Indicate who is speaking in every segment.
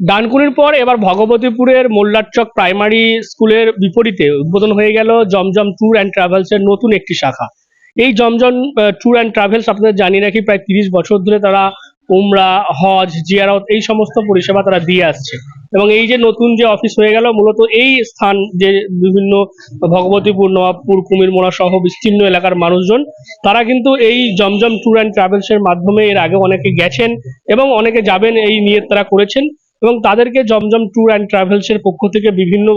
Speaker 1: ডানকুনির পর এবার ভগবতীপুরের মোল্লারচক প্রাইমারি স্কুলের বিপরীতে উদ্বোধন হয়ে গেল জমজম ট্যুর অ্যান্ড ট্রাভেলস এর নতুন একটি শাখা। এই জমজম ট্যুর অ্যান্ড ট্রাভেলস আপনাদের জানি নাকি প্রায় তিরিশ বছর ধরে তারা উমরা, হজ, জিয়ারত এই সমস্ত পরিষেবা তারা দিয়ে আসছে। এবং এই যে নতুন যে অফিস হয়ে গেল, মূলত এই স্থান যে বিভিন্ন ভগবতীপুর, নবাবপুর, কুমিরমোড়া সহ বিস্তীর্ণ এলাকার মানুষজন, তারা কিন্তু এই জমজম ট্যুর অ্যান্ড ট্রাভেলস এর মাধ্যমে এর আগে অনেকে গেছেন এবং অনেকে যাবেন এই নিয়ে তারা করেছেন। এবং তাদেরকে জমজম ট্যুর অ্যান্ড ট্রাভেলস এর পক্ষ থেকে বিভিন্ন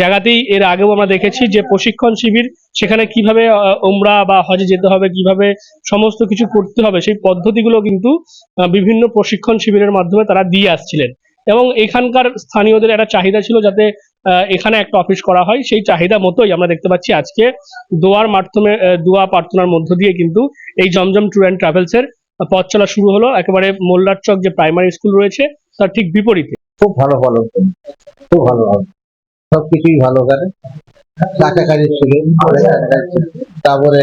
Speaker 1: জায়গাতেই এর আগেও আমরা দেখেছি যে প্রশিক্ষণ শিবির সেখানে কীভাবে ওমরা বা হজে যেতে হবে, কীভাবে সমস্ত কিছু করতে হবে, সেই পদ্ধতিগুলো কিন্তু বিভিন্ন প্রশিক্ষণ শিবিরের মাধ্যমে তারা দিয়ে আসছিলেন। এবং এখানকার স্থানীয়দের একটা চাহিদা ছিল যাতে এখানে একটা অফিস করা হয়। সেই চাহিদা মতোই আমরা দেখতে পাচ্ছি আজকে দোয়ার মাধ্যমে দোয়া প্রার্থনার মধ্য দিয়ে কিন্তু এই জমজম ট্যুর অ্যান্ড ট্রাভেলস এর পথ চলা শুরু হলো। একেবারে মোল্লার চক যে প্রাইমারি স্কুল রয়েছে তার ঠিক বিপরীতে।
Speaker 2: খুব ভালো ভালো খুব ভালো ভালো সবকিছুই ভালো করে। কাছাকাছি ছিল। তারপরে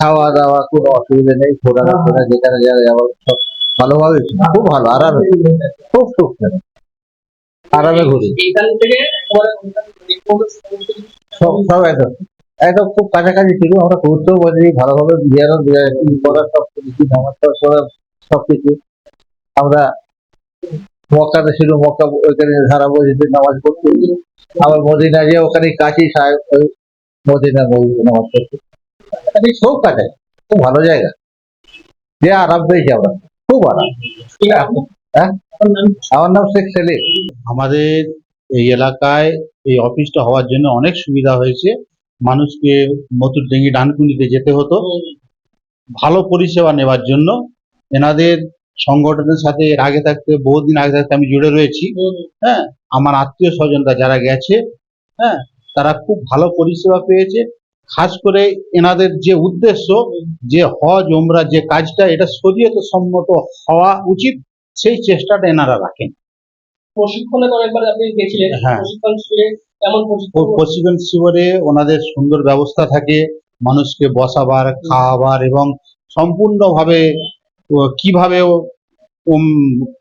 Speaker 2: খাওয়া দাওয়া কোনো অসুবিধা নেই। ঘোরা ফোরা যেখানে যাওয়া সব ভালোভাবে। খুব ভালো। আরামে। খুব সুখ। আরামে ঘুরি। সব সব একদম। একদম খুব কাছাকাছি ছিল। আমরা ঘুরতেও পারি ভালোভাবে বিয়ারও করার সব কিছু টামাজ করার সবকিছু। আমরা মক্কাতে ছিল মক্কা ওইখানে সারা বছর নামাজ পড়তে আবার মদিনা যে ওখানে ওই মদিনা মসজিদে নামাজ পড়তে খুব কাছে, খুব ভালো জায়গা। যে আরাম পেয়েছি আমরা, খুব আরাম। হ্যাঁ? আমার নাম শেখ সেলিম।
Speaker 3: আমাদের এই এলাকায় এই অফিসটা হওয়ার জন্য অনেক সুবিধা হয়েছে। মানুষকে মতুরডেঙ্গি ডানকুনিতে যেতে হতো। ভালো পরিষেবা নেওয়ার জন্য। এনাদের সংগঠনের সাথে এর আগে থাকতে বহুদিন আগে থাকতে আমি জুড়ে রয়েছি। হ্যাঁ আমার আত্মীয় স্বজনরা যারা গেছে হ্যাঁ তারা খুব ভালো পরিষেবা পেয়েছে খাস করে এনাদের যে উদ্দেশ্য যে হজ ওমরা যে কাজটা এটা শরীয়ত সম্মত হওয়া উচিত সেই চেষ্টাটা এনারা রাখেন।
Speaker 1: প্রশিক্ষণে তো একবার আপনি গেছিলেন
Speaker 3: হ্যাঁ।
Speaker 1: প্রশিক্ষণ শিবিরে কেমন প্রশিক্ষণ?
Speaker 3: শিবিরে ওনাদের সুন্দর ব্যবস্থা থাকে মানুষকে বসাবার খাওয়াবার এবং সম্পূর্ণভাবে কীভাবে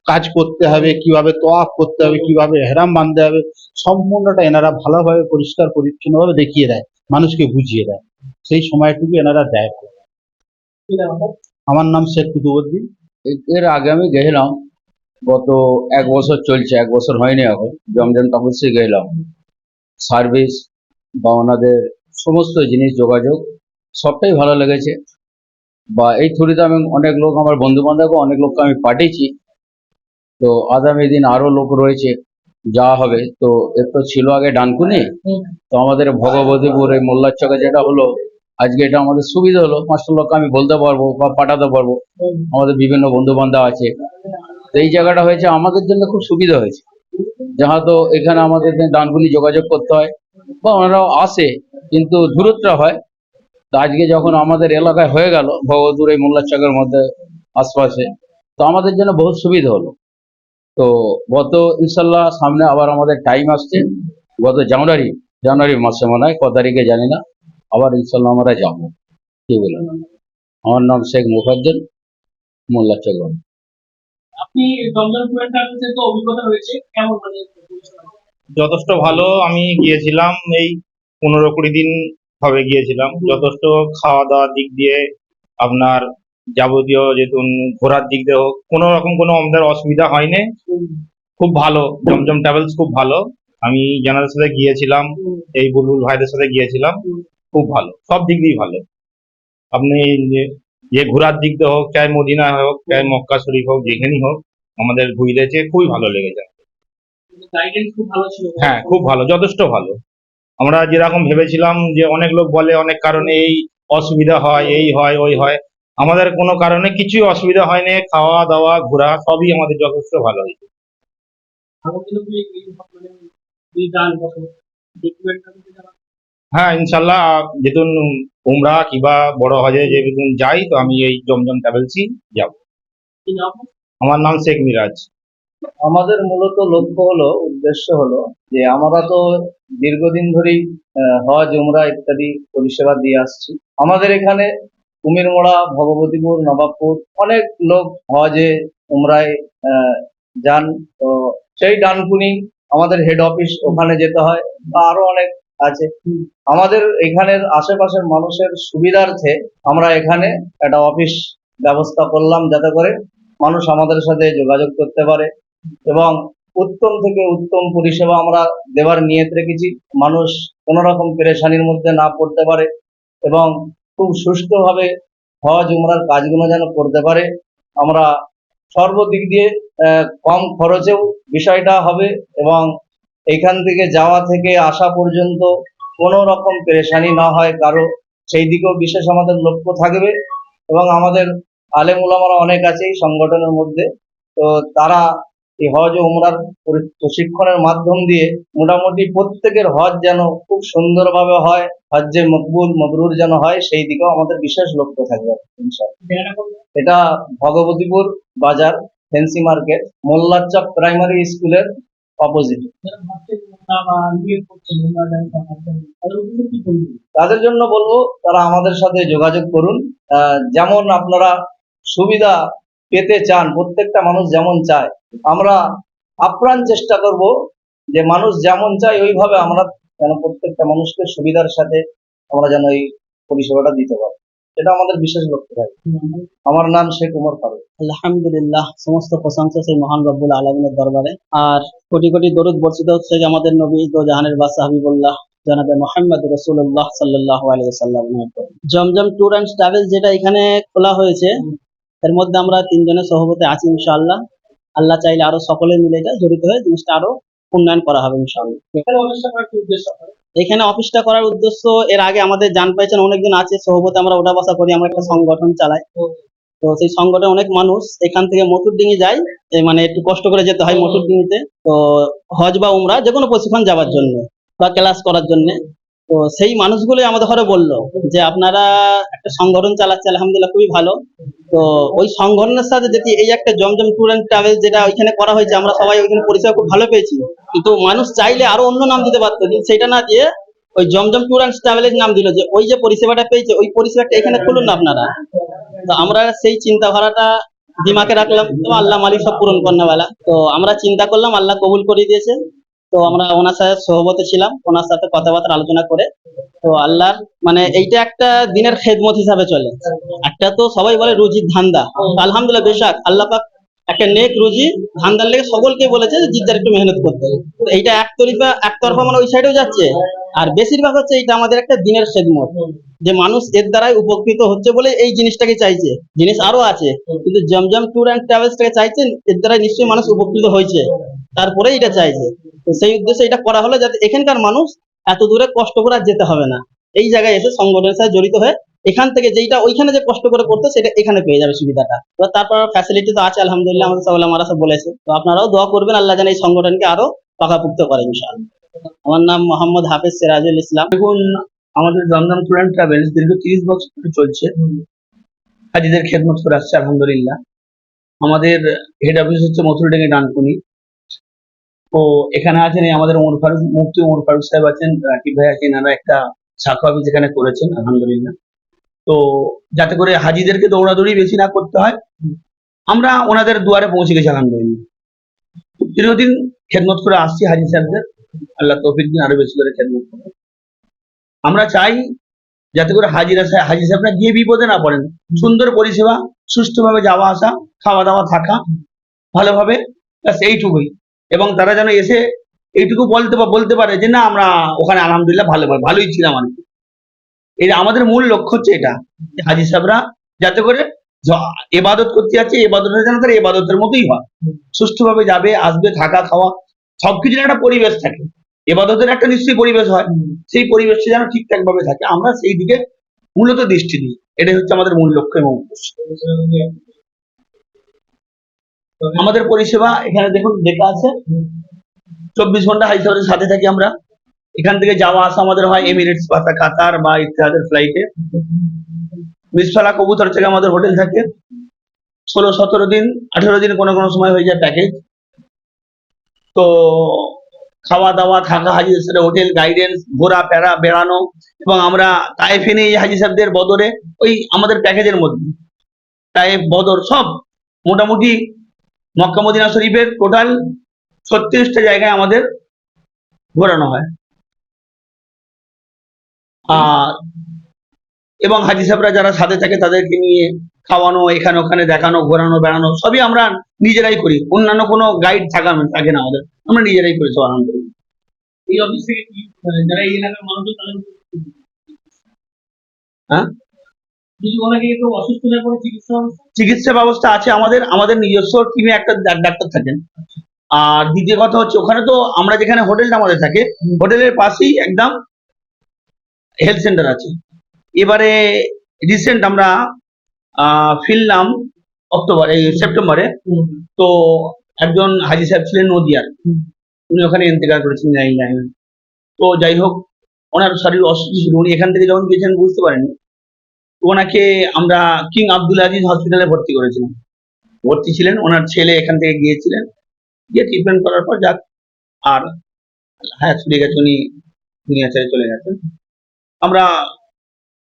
Speaker 3: কাজ করতে হবে, কীভাবে তোয়াফ করতে হবে, কীভাবে হেরাম বাঁধতে হবে, সম্পূর্ণটা এনারা ভালোভাবে পরিষ্কার, পরিচ্ছন্নভাবে দেখিয়ে দেয়, মানুষকে বুঝিয়ে দেয়। সেই সময়টুকু এনারা দেয়। আমার নাম শেখ কুতুবুদ্দিন।
Speaker 4: এর আগে আমি গেছিলাম, গত এক বছর চলছে, এক বছর হয়নি এখন, জমজম তাপসে গেলাম সার্ভিস বা ওনাদের সমস্ত জিনিস যোগাযোগ, সবটাই ভালো লেগেছে। বা এই থ্রুতে আমি অনেক লোক আমার বন্ধু বান্ধব অনেক লোককে আমি পাঠিয়েছি। তো আগামী দিন আরও লোক রয়েছে, যাওয়া হবে। তো এর তো ছিল আগে ডানকুনি। তো আমাদের ভগবতীপুর এই মোল্লার চকে যেটা হলো, আজকে এটা আমাদের সুবিধা হলো। পাঁচটা লোককে আমি বলতে পারব বা পাঠাতে পারব। আমাদের বিভিন্ন বন্ধু বান্ধব আছে। তো এই জায়গাটা হয়েছে, আমাদের জন্য খুব সুবিধা হয়েছে। যাহা তো এখানে আমাদের ডানকুনি যোগাযোগ করতে হয়। বা ওনারাও আসে, কিন্তু দূরত্বটা হয়। তো আজকে যখন আমাদের এলাকায় হয়ে গেল ভগবতুর এই মোল্লার চকের মধ্যে আশপাশে তো আমাদের জন্য বহুত সুবিধা হলো। তো গত ইনশাল্লাহ সামনে আবার আমাদের টাইম আসছে। গত জানুয়ারি জানুয়ারি মাসে মনে হয় ক তারিখে জানি না। আবার ইনশাল্লাহ আমরা যাব। কি বলেন? আমার নাম শেখ মুখাজ্জল মোল্লার চক
Speaker 1: আপনি তো অভিজ্ঞতা কেমন মানে?
Speaker 5: যথেষ্ট ভালো। আমি গিয়েছিলাম এই পনেরো কুড়ি দিন হবে গিয়েছিলাম। যথেষ্ট খাওয়া দাওয়ার দিক দিয়ে আপনার যাবতীয় যেতুন ঘোরার দিক দিয়ে হোক কোনো রকম কোনো আমাদের অসুবিধা হয়নি। খুব ভালো জমজম ট্রাভেলস খুব ভালো। আমি জানাদের সাথে গিয়েছিলাম এই বুলবুল ভাইদের সাথে গিয়েছিলাম খুব ভালো সব দিক দিয়েই ভালো। আপনি যে- ঘোরার দিক দিয়ে হোক চাই মদিনা হোক চাই মক্কা শরীফ হোক যেখানেই হোক আমাদের ঘুরেছে খুবই ভালো লেগেছে। হ্যাঁ খুব ভালো যথেষ্ট ভালো। আমরা যেরকম ভেবেছিলাম যে অনেক লোক বলে, অনেক কারণে এই অসুবিধা হয়, এই হয়, ওই হয়। আমাদের কোনো কারণে কিছুই অসুবিধা হয়নি, খাওয়া দাওয়া, ঘোরা সবই আমাদের যথেষ্ট ভালো হয়েছে। হ্যাঁ ইনশাল্লাহ যেতুন উমরা কিবা বড় হজে যে যাই, তো আমি এই জমজম ট্রাভেলসই যাব। আমার নাম শেখ মিরাজ।
Speaker 2: আমাদের মূলত লক্ষ্য হলো, উদ্দেশ্য হলো যে আমরা তো দীর্ঘদিন ধরেই হজ, উমরা ইত্যাদি পরিষেবা দিয়ে আসছি। আমাদের এখানে কুমির কুমিরমোড়া, ভগবতীপুর, নবাবপুর অনেক লোক হজে, উমরায়
Speaker 6: যান। তো সেই ডানকুনি আমাদের হেড অফিস ওখানে যেতে হয় বা আরও অনেক আছে। আমাদের এখানের আশেপাশের মানুষের সুবিধার্থে আমরা এখানে একটা অফিস ব্যবস্থা করলাম যাতে করে মানুষ আমাদের সাথে যোগাযোগ করতে পারে। এবং উত্তম থেকে উত্তম পরিষেবা আমরা দেওয়ার নিয়ত রেখেছি। মানুষ কোনো রকম পেরেশানির মধ্যে না পড়তে পারে এবং খুব সুষ্ঠুভাবে হজ, উমরার কাজগুলো যেন করতে পারে। আমরা সর্বদিক দিয়ে কম খরচেও বিষয়টা হবে এবং এখান থেকে যাওয়া থেকে আসা পর্যন্ত কোনো রকম পেরেশানি না হয়, কারও সেই দিকেও বিশেষ আমাদের লক্ষ্য থাকবে এবং আমাদের আলেম ওলামারা অনেক আছে এই সংগঠনের মধ্যে। তো তারা এই হজ ও উমরার প্রশিক্ষণের মাধ্যম দিয়ে মোটামুটি প্রত্যেকের হজ যেন খুব সুন্দরভাবে হয়, হজ্জে মকবুল, মবরুর যেন হয়, সেই দিকেও আমাদের বিশেষ লক্ষ্য থাকবে এটা ভগবতীপুর বাজার, ফেন্সি মার্কেট মোল্লাচক প্রাইমারি স্কুলের অপোজিট। তাদের জন্য বলব, তারা আমাদের সাথে যোগাযোগ করুন। যেমন আপনারা সুবিধা পেতে চান, প্রত্যেকটা মানুষ যেমন চায় আমরা আপ্রাণ চেষ্টা করব যে মানুষ যেমন চায় ওইভাবে আমরা যেন প্রত্যেকটা মানুষকে সুবিধার সাথে আমরা যেন এই পরিষেবাটা দিতে পারি। এটা আমাদের বিশেষ লক্ষ্য থাকে আমার নাম শেখ উমর ফারুক।
Speaker 7: আলহামদুলিল্লাহ, সমস্ত প্রশংসা সেই মহান রব্বুল আলমিনের দরবারে। আর কোটি কোটি দরুদ বর্ষিত হচ্ছে যে আমাদের নবী জাহানের বাদশাহ হাবিবুল্লাহ, জনাবে মোহাম্মদ রসুল্লাহ সাল্লাহ আলিয়াল্লাম জমজম ট্যুর অ্যান্ড ট্রাভেল যেটা এখানে খোলা হয়েছে, এর মধ্যে আমরা তিনজনের সহবতে আছি ইনশাআল্লাহ। আল্লাহ চাইলে আরও সকলে মিলে এটা জড়িত হয়ে জিনিসটা আরও উন্নয়ন করা হবে ইনশাআল্লাহ। এখানে অফিসটা করার উদ্দেশ্য? এর আগে আমাদের জান পাইছেন অনেকজন আছে সহবতে আমরা ওঠা বসা করি আমরা একটা সংগঠন চালাই। তো সেই সংগঠনে অনেক মানুষ এখান থেকে মথুরডিঙ্গি যায় এ মানে একটু কষ্ট করে যেতে হয় মথুরডিঙ্গিতে। তো হজ বা উমরা যে কোনো প্রশিক্ষণ যাওয়ার জন্য বা ক্লাস করার জন্য। তো সেই মানুষগুলোই আমাদের ঘরে বলল যে, আপনারা একটা সংগঠন চালাচ্ছে আলহামদুলিল্লাহ খুবই ভালো। তো ওই সংগঠনের সাথে যদি এই একটা জমজম ট্যুর অ্যান্ড ট্রাভেল যেটা ওইখানে করা হয়েছে, আমরা সবাই ওইখানে পরিষেবা খুব ভালো পেয়েছি। কিন্তু মানুষ চাইলে আরও অন্য নাম দিতে পারতো, কিন্তু সেটা না দিয়ে ওই জমজম ট্যুর অ্যান্ড ট্রাভেলের নাম দিল যে, ওই যে পরিষেবাটা পেয়েছে, ওই পরিষেবাটা এখানে খুলুন না আপনারা। তো আমরা সেই চিন্তা ধারাটা দিমাকে রাখলাম। তো আল্লাহ মালিক সব পূরণ করেনা তো আমরা চিন্তা করলাম, আল্লাহ কবুল করে দিয়েছে। তো আমরা ওনার সাথে সহবতে ছিলাম, ওনার সাথে কথাবার্তা আলোচনা করে। তো আল্লাহর মানে এইটা একটা দিনের খেদমত হিসাবে চলে। একটা তো সবাই বলে রুজির ধান্দা। আলহামদুলিল্লাহ বেশাক, আল্লাহ পাক একটা নেক রুজি ধান্দার লেগে সকলকে বলেছে যে জিদ্দার একটু মেহনত করতে। এইটা একতরফা একতরফা মানে ওই সাইডেও যাচ্ছে। আর বেশিরভাগ হচ্ছে এটা আমাদের একটা দিনের খেদমত। যে মানুষ এর দ্বারাই উপকৃত হচ্ছে বলে এই জিনিসটাকে চাইছে। জিনিস আরও আছে, কিন্তু জমজম ট্যুর অ্যান্ড ট্রাভেলসটাকে চাইছেন, এর দ্বারা নিশ্চয়ই মানুষ উপকৃত হয়েছে। তারপরে এটা চাইছে। সেই উদ্দেশ্যে এটা করা হলো যাতে এখানকার মানুষ এত দূরে কষ্ট করে যেতে হবে না। এই জায়গায় এসে সংগঠনের সাথে জড়িত হয়ে এখান থেকে যেটা ওইখানে যে কষ্ট করে করতো সেটা এখানে পেয়ে যাবে সুবিধাটা। তো তারপর ফ্যাসিলিটি তো আছে, আলহামদুলিল্লাহ, আমাদের আমারা বলেছে। তো আপনারাও দোয়া করবেন, আল্লাহ যেন এই সংগঠনকে আরও পাকাপুক্ত করে ইনশাআল্লাহ। আমার নাম মোহাম্মদ হাফেজ সিরাজুল ইসলাম।
Speaker 8: দেখুন, আমাদের ট্যুর অ্যান্ড ট্রাভেলস দীর্ঘ তিরিশ বছর চলছে। হাজিদের খেদমত করে আসছে, আলহামদুলিল্লাহ। আমাদের হেড অফিস হচ্ছে মথুরডেঙ্গি ডানকুনি। তো এখানে আছেন আমাদের ওমর ফারুক, মুফতি ওমর ফারুক সাহেব আছেন, রাকিব ভাই আছেন এনারা একটা শাখা অফিস এখানে করেছেন, আলহামদুলিল্লাহ। তো যাতে করে হাজিদেরকে দৌড়াদৌড়ি বেশি না করতে হয়, আমরা ওনাদের দুয়ারে পৌঁছে গেছি, আলহামদুলিল্লাহ। দীর্ঘদিন খেদমত করে আসছি হাজি সাহেবদের আল্লাহ তৌফিক দিন, আরও বেশি করে খেদমত করে আমরা চাই যাতে করে হাজিরা সাহেব, হাজি সাহেবরা গিয়ে বিপদে না পড়েন। সুন্দর পরিষেবা, সুষ্ঠুভাবে যাওয়া আসা, খাওয়া দাওয়া থাকা, ভালোভাবে, ব্যাস এইটুকুই। এবং তারা যেন এসে এইটুকু বলতে বলতে পারে যে না আমরা ওখানে আলহামদুলিল্লাহ ভালো ভালোই ছিলাম আর কি। এটা আমাদের মূল লক্ষ্য হচ্ছে এটা হাজি সাহেবরা যাতে করে এবাদত করতে যাচ্ছে এবাদতের যেন তার এবাদতের মতোই হয়। সুষ্ঠুভাবে যাবে আসবে থাকা খাওয়া সবকিছুর একটা পরিবেশ থাকে। এবাদতের একটা নিশ্চয়ই পরিবেশ হয়। সেই পরিবেশটা যেন ঠিকঠাক ভাবে থাকে। আমরা সেই দিকে মূলত দৃষ্টি দিই। এটাই হচ্ছে আমাদের মূল লক্ষ্য এবং উদ্দেশ্য। আমাদের পরিষেবা এখানে দেখুন লেখা আছে। চব্বিশ ঘণ্টা হাই সাহেবের সাথে থাকি আমরা। এখান থেকে যাওয়া আসা আমাদের হয় এমিরেটস বা কাতার বা ইত্যাদের ফ্লাইটে মিসফালা কবুতর থেকে আমাদের হোটেল থাকে। ষোলো, সতেরো দিন, আঠেরো দিন কোনো কোনো সময় হয়ে যায় প্যাকেজ তো খাওয়া দাওয়া থাকা হাজির সাথে হোটেল গাইডেন্স ঘোরা, ফেরা, বেড়ানো এবং আমরা তাইফে নিয়ে হাজি সাহেবদের বদরে। ওই আমাদের প্যাকেজের মধ্যে। তাইফ বদর সব মোটামুটি মক্কা মদিনা শরীফের টোটাল ছত্রিশটা জায়গায় আমাদের ঘোরানো হয়। আর এবং হাজি সাহেবরা যারা সাথে থাকে তাদেরকে নিয়ে খাওয়ানো এখানে ওখানে দেখানো ঘোরানো বেড়ানো সবই আমরা নিজেরাই করি। অন্যান্য কোনো গাইড থাকা থাকে না আমাদের। আমরা নিজেরাই করি সব আলহামদুলিল্লাহ
Speaker 1: এই অফিস থেকে কি যারা এই এলাকার মানুষ তাদের
Speaker 8: হ্যাঁ?
Speaker 1: চিকিৎসা ব্যবস্থা?
Speaker 8: আছে আমাদের আমাদের নিজস্ব টিমে একটা ডাক্তার থাকেন। আর দ্বিতীয় কথা হচ্ছে ওখানে তো আমরা যেখানে হোটেলটা আমাদের থাকে হোটেলের পাশেই একদম হেলথ সেন্টার আছে। এবারে রিসেন্ট আমরা ফিরলাম অক্টোবর এই সেপ্টেম্বরে। তো একজন হাজি সাহেব ছিলেন নদিয়ার। উনি ওখানে ইন্তেকাল করেছেন তো যাই হোক ওনার শরীর অসুস্থ ছিল। উনি এখান থেকে যখন গিয়েছেন বুঝতে পারেননি। ওনাকে আমরা কিং আব্দুল আজিজ হসপিটালে ভর্তি করেছিলাম। ভর্তি ছিলেন ওনার ছেলে এখান থেকে গিয়েছিলেন। গিয়ে ট্রিটমেন্ট করার পর যাক আর হ্যাঁ ছুটে গেছে উনি দুনিয়া ছেড়ে চলে গেছেন। আমরা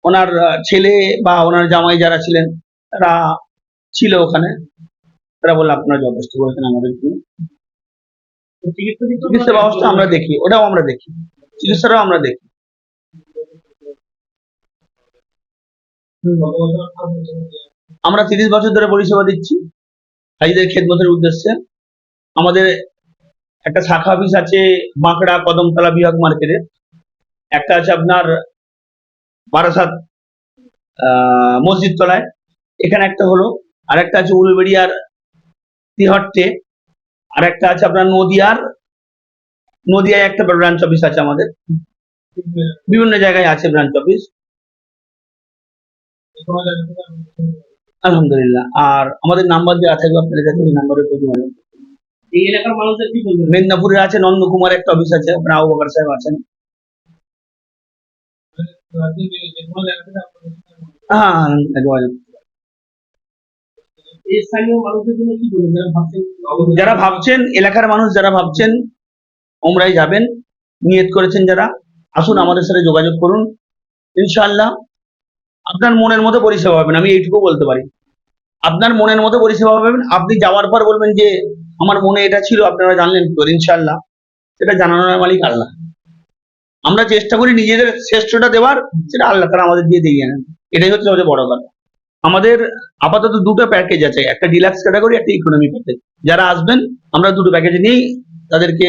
Speaker 8: ওনার ছেলে বা ওনার জামাই যারা ছিলেন তারা ছিল ওখানে। তারা বলল আপনারা যথেষ্ট করেছেন আমাদের জন্য।
Speaker 1: চিকিৎসা
Speaker 8: ব্যবস্থা আমরা দেখি ওটাও আমরা দেখি। চিকিৎসাটাও আমরা দেখি। আমরা তিরিশ বছর ধরে পরিষেবা দিচ্ছি। হাজিদের খেদমতের উদ্দেশ্যে। আমাদের একটা শাখা অফিস আছে বাঁকড়া কদমতলা বিভাগ মার্কেটে। একটা আছে আপনার বারাসাত মসজিদ তলায় এখানে একটা হলো আর একটা আছে উলবেড়িয়ার তিহট্টে। আর একটা আছে আপনার নদিয়ার, নদিয়ায় একটা ব্রাঞ্চ অফিস আছে আমাদের। বিভিন্ন জায়গায় আছে ব্রাঞ্চ অফিস আলহামদুলিল্লাহ। আর আমাদের নাম্বার দেওয়া থাকবে আপনাদের কাছে ওই নাম্বারে যোগাযোগ
Speaker 1: এই এলাকার মানুষদের কি বলবেন?
Speaker 8: মেদিনীপুরে আছে নন্দকুমার একটা অফিস আছে ওখানে আবু বকর সাহেব আছেন। হ্যাঁ হ্যাঁ, যোগাযোগ।
Speaker 1: ভাবছেন
Speaker 8: যারা ভাবছেন এলাকার মানুষ যারা ভাবছেন ওমরাই যাবেন। নিয়ত করেছেন যারা। আসুন আমাদের সাথে যোগাযোগ করুন। ইনশাআল্লাহ আপনার মনের মতো পরিষেবা পাবেন, আমি এইটুকু বলতে পারি। আপনার মনের মতো পরিষেবা পাবেন, আপনি যাওয়ার পর বলবেন যে, আমার মনে এটা ছিল, আপনারা জানলেন ইনশাআল্লাহ। সেটা জানানোর মালিক আল্লাহ। আমরা চেষ্টা করি নিজেদের শ্রেষ্ঠটা দেওয়ার, সেটা আল্লাহ তারা আমাদের দিয়ে দিয়ে নেন এটাই হচ্ছে সবচেয়ে বড় কথা আমাদের আপাতত দুটো প্যাকেজ আছে, একটা ডিলাক্স ক্যাটাগরি একটা ইকোনমি প্যাকেজ যারা আসবেন, আমরা দুটো প্যাকেজ নিয়েই তাদেরকে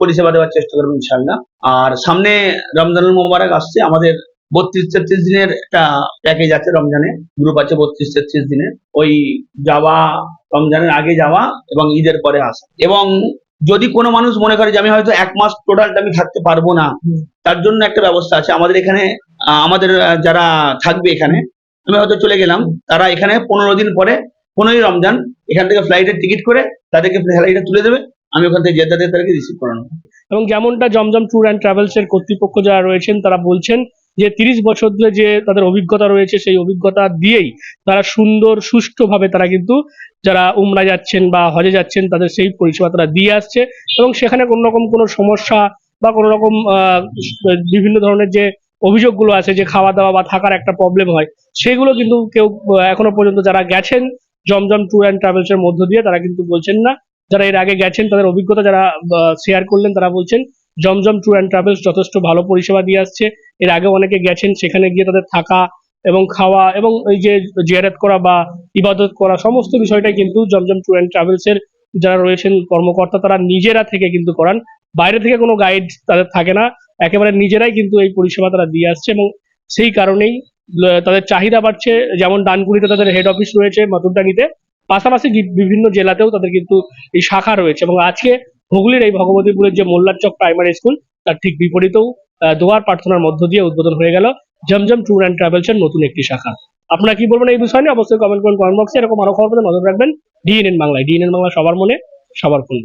Speaker 8: পরিষেবা দেওয়ার চেষ্টা করব ইনশাল্লাহ আর সামনে রমজানুল মোবারক আসছে, আমাদের বত্রিশ তেত্রিশ দিনের একটা প্যাকেজ আছে রমজানে গ্রুপ আছে বত্রিশ তেত্রিশ দিনের। ওই যাওয়া রমজানের আগে যাওয়া এবং ঈদের পরে আসা। এবং যদি কোনো মানুষ মনে করে যে আমি হয়তো এক মাস টোটালটা আমি থাকতে পারব না তার জন্য একটা ব্যবস্থা আছে। আমাদের এখানে আমাদের যারা থাকবে এখানে আমি হয়তো চলে গেলাম তারা এখানে পনেরো দিন পরে পনেরোই রমজান এখান থেকে ফ্লাইটের টিকিট করে তাদেরকে ফ্লাইটে তুলে দেবে আমি ওখান থেকে যেতে তাদেরকে রিসিভ করে নেব।
Speaker 1: এবং যেমনটা জমজম ট্যুর অ্যান্ড ট্রাভেলস এর কর্তৃপক্ষ যারা রয়েছেন তারা বলছেন যে তিরিশ বছর ধরে যে তাদের অভিজ্ঞতা রয়েছে, সেই অভিজ্ঞতা দিয়েই তারা সুন্দর, সুষ্ঠুভাবে তারা কিন্তু যারা উমরা যাচ্ছেন বা হজে যাচ্ছেন, তাদের সেই পরিষেবা তারা দিয়ে আসছে এবং সেখানে কোনো রকম কোনো সমস্যা বা কোনো রকম বিভিন্ন ধরনের যে অভিযোগগুলো আছে, যে খাওয়া দাওয়া বা থাকার একটা প্রবলেম হয়, সেগুলো কিন্তু কেউ এখনও পর্যন্ত যারা গেছেন জমজম ট্যুর অ্যান্ড ট্রাভেলস এর মধ্য দিয়ে তারা কিন্তু বলছেন না। যারা এর আগে গেছেন, তাদের অভিজ্ঞতা যারা শেয়ার করলেন, তারা বলছেন জমজম ট্যুর অ্যান্ড ট্রাভেলস যথেষ্ট ভালো পরিষেবা দিয়ে আসছে। এর আগে অনেকে গেছেন, সেখানে গিয়ে তাদের থাকা এবং খাওয়া এবং এই যে জিয়ারত করা বা ইবাদত করা সমস্ত বিষয়টাই কিন্তু জমজম ট্যুর অ্যান্ড ট্রাভেলস এর যারা রয়েছেন কর্মকর্তা, তারা নিজেরা থেকে কিন্তু করান। বাইরে থেকে কোনো গাইড তাদের থাকে না, একেবারে নিজেরাই কিন্তু এই পরিষেবা তারা দিয়ে আসছে এবং সেই কারণেই তাদের চাহিদা বাড়ছে। যেমন ডানকুনিতে তাদের হেড অফিস রয়েছে মাতুরডাঙ্গিতে, পাশাপাশি বিভিন্ন জেলাতেও তাদের কিন্তু এই শাখা রয়েছে এবং আজকে হুগলির এই ভগবতীপুরের যে মোল্লার চক প্রাইমারি স্কুল, তার ঠিক বিপরীতেও দোয়ার প্রার্থনার মধ্য দিয়ে উদ্বোধন হয়ে গেল জমজম ট্যুর অ্যান্ড ট্রাভেলস এর নতুন একটি শাখা। আপনারা কি বলবেন এই বিষয় নিয়ে? অবশ্যই কমেন্ট করুন কমেন্ট বক্সে। এরকম আরও খবর নজর রাখবেন। ডিএনএন বাংলায়। ডিএনএন বাংলা সবার মনে, সবার ফোনে।